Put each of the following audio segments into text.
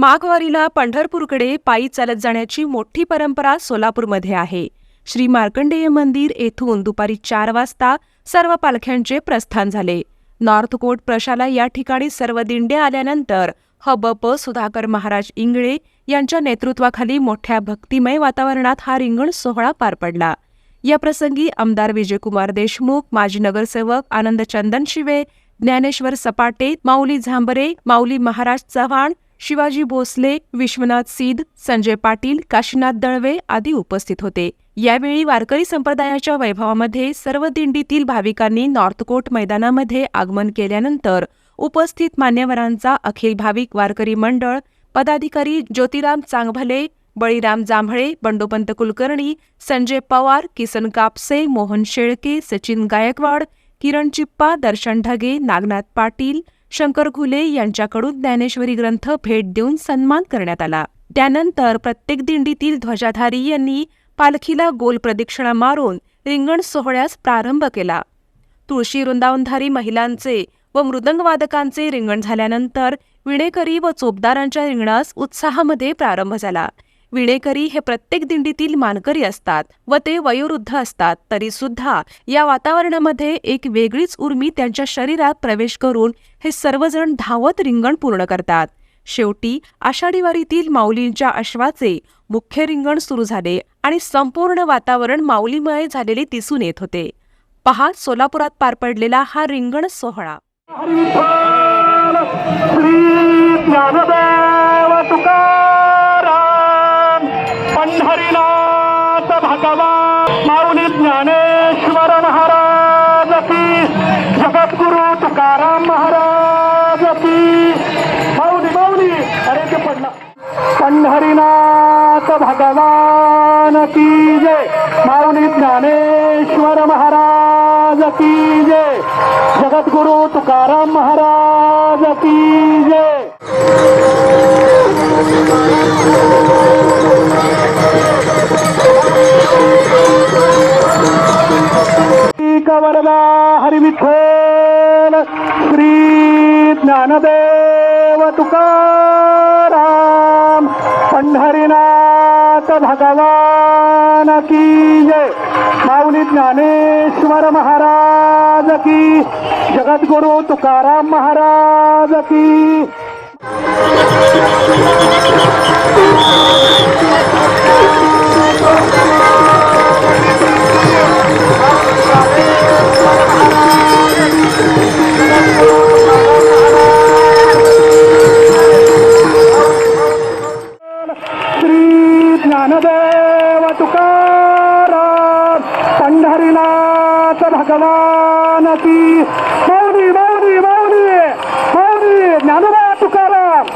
माघवारीला पंढरपूरकडे पायी चालत जाण्याची मोठी परंपरा सोलापूरमध्ये आहे. श्री मार्कंडेय मंदिर येथून दुपारी चार वाजता सर्व पालख्यांचे प्रस्थान झाले. नॉर्थ कोट प्रशाला या ठिकाणी सर्व दिंड्या आल्यानंतर हबप सुधाकर महाराज इंगळे यांच्या नेतृत्वाखाली मोठ्या भक्तिमय वातावरणात हा रिंगण सोहळा पार पडला. या प्रसंगी आमदार विजयकुमार देशमुख माजी नगरसेवक आनंद चंदन शिवे ज्ञानेश्वर सपाटे माऊली झांबरे माऊली महाराज चव्हाण शिवाजी भोसले विश्वनाथ सीद संजय पाटील काशीनाथ दळवे आदी उपस्थित होते. यावेळी वारकरी संप्रदायाच्या वैभवामध्ये सर्व दिंडीतील भाविकांनी नॉर्थकोट मैदानामध्ये आगमन केल्यानंतर उपस्थित मान्यवरांचा अखिल भाविक वारकरी मंडळ पदाधिकारी ज्योतिराम चांगभले बळीराम जांभळे बंडोपंत कुलकर्णी संजय पवार किसन कापसे मोहन शेळके सचिन गायकवाड किरण चिप्पा दर्शन ढगे नागनाथ पाटील शंकर घुले यांच्याकडून ज्ञानेश्वरी ग्रंथ भेट देऊन सन्मान करण्यात आला. त्यानंतर प्रत्येक दिंडीतील ध्वजाधारी यांनी पालखीला गोल प्रदक्षिणा मारून रिंगण सोहळ्यास प्रारंभ केला. तुळशी वृंदावनधारी महिलांचे व मृदंगवादकांचे रिंगण झाल्यानंतर विणेकरी व चोपदारांच्या रिंगणास उत्साहामध्ये प्रारंभ झाला. विणेकरी हे प्रत्येक दिंडीतील मानकरी असतात व ते वयोवृद्ध असतात. तरी सुद्धा या वातावरणामध्ये एक वेगळीच उर्मी त्यांच्या शरीरात प्रवेश करून हे सर्वजण धावत रिंगण पूर्ण करतात. शेवटी आषाढी वारीतील माऊलींच्या अश्वाचे मुख्य रिंगण सुरू झाले आणि संपूर्ण वातावरण माऊलीमय झालेले दिसून येत होते. पहा सोलापुरात पार पडलेला हा रिंगण सोहळा. माऊली ज्ञानेश्वर महाराज की जगद्गुरु तुकाराम महाराज की माऊली माऊली अरे ते पडला. पंढरीनाथ भगवान की जय. माऊली ज्ञानेश्वर महाराज की जय. जगद्गुरु तुकाराम महाराज की जय. विठ्ठल श्री ज्ञानदेव तुकाराम पंढरीनाथ भगवान की जय. माऊली ज्ञानेश्वर महाराज की जगद्गुरु तुकाराम महाराज की. श्री ज्ञानदेव तुकाराम पंढरीनाथ भगवान की मौनी मौनी मौनी मौनी ज्ञानोबा तुकाराम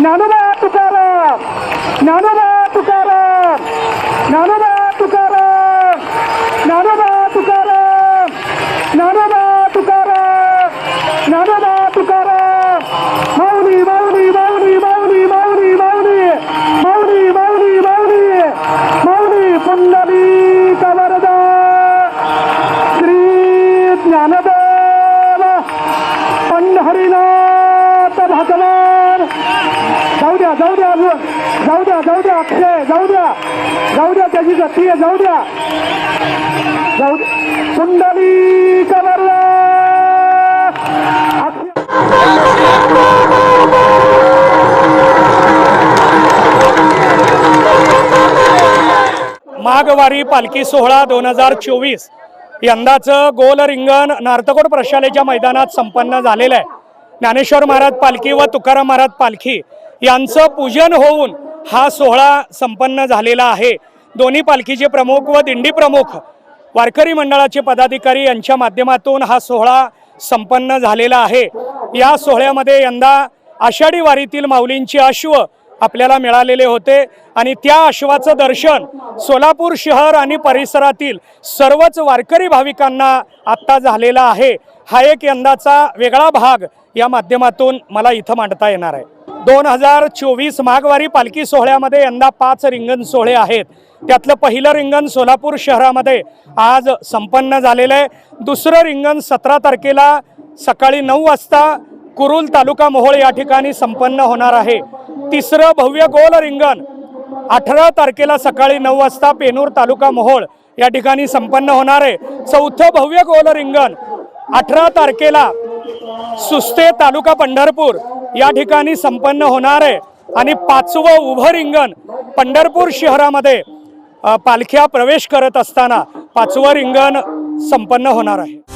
ज्ञानोबा तुकाराम ज्ञानोबा तुकाराम ज्ञानोबा हरिनाथ भगवान. जाऊ द्या जाऊ द्या अजून जाऊ द्या जाऊ द्या अक्षय जाऊ द्या. जाऊ द्या त्याची गती आहे जाऊ द्या. जाऊ द्या. कुंडली कवरदा माघवारी पालखी सोहळा दोन हजार चोवीस. यंदाचं गोल रिंगण नार्तकोट प्रशालेच्या मैदानात संपन्न झालेलं आहे. ज्ञानेश्वर महाराज पालखी व तुकाराम महाराज पालखी यांचं पूजन होऊन हा सोहळा संपन्न झालेला आहे. दोन्ही पालखीचे प्रमुख व दिंडी प्रमुख वारकरी मंडळाचे पदाधिकारी यांच्या माध्यमातून हा सोहळा संपन्न झालेला आहे. या सोहळ्यामध्ये यंदा आषाढी वारीतील माऊलींची अश्व आपल्याला मिळालेले होते आणि त्या अश्वाचं दर्शन सोलापूर शहर आणि परिसरातील सर्वच वारकरी भाविकांना आत्ता झालेला आहे. हा एक यंदाचा वेगळा भाग या माध्यमातून मला इथं मांडता येणार आहे. दोन हजार चोवीस माघवारी पालखी सोहळ्यामध्ये यंदा पाच रिंगण सोहळे आहेत. त्यातलं पहिलं रिंगण सोलापूर शहरामध्ये आज संपन्न झालेलं आहे. दुसरं रिंगण सतरा तारखेला सकाळी नऊ वाजता कुरुल तालुका मोहोळ या ठिकाणी संपन्न होणार आहे. तिसरं भव्य गोल रिंगण. अठरा तारखेला सकाळी नऊ वाजता पेनूर तालुका मोहोळ या ठिकाणी संपन्न होणार आहे. चौथं भव्य गोल रिंगण. अठरा तारखेला सुस्ते तालुका पंढरपूर या ठिकाणी संपन्न होणार आहे. आणि पाचवं उभं रिंगण पंढरपूर शहरामध्ये पालख्या प्रवेश करत असताना पाचवं रिंगण संपन्न होणार आहे.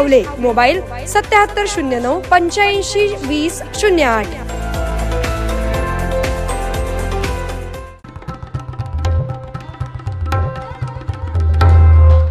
हावले मोबाईल सत्याहत्तर शून्य नऊ पंच्याऐंशी वीस शून्य आठ.